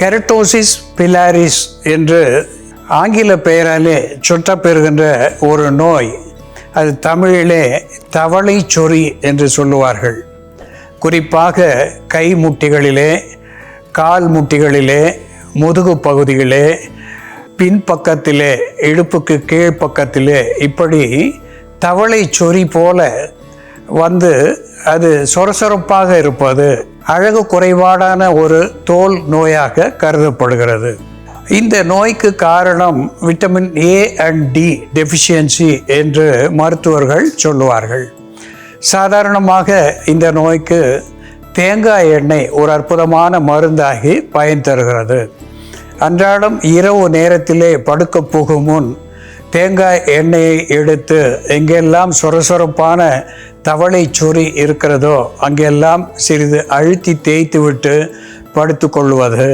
Keratosis pilaris என்று ஆங்கில பெயராலே சுட்டப்பெறுகின்ற ஒரு நோய் அது தமிழிலே தவளை சொறி என்று சொல்லுவார்கள். குறிப்பாக கை முட்டிகளிலே கால் முட்டிகளிலே முதுகு பகுதியிலே பின்பக்கத்திலே இடுப்புக்கு கீழ் பக்கத்திலே இப்படி தவளை சொறி போல வந்து அது சொரசொரப்பாக இருப்பது. அழகு குறைபாடான ஒரு தோல் நோயாக கருதப்படுகிறது. இந்த நோய்க்கு காரணம் vitamin A and D deficiency என்று மருத்துவர்கள் சொல்லுவார்கள். சாதாரணமாக இந்த நோய்க்கு தேங்காய் எண்ணெய் ஒரு அற்புதமான மருந்தாகி பயன் தருகிறது. அன்றாடம் இரவு நேரத்திலே படுக்க போகும் முன் தேங்காய் எண்ணெயை எடுத்து எங்கெல்லாம் சொரசொரப்பான தவளை சொறி இருக்கிறதோ அங்கெல்லாம் சிறிது அழுத்தி தேய்த்து விட்டு படுத்து கொள்வது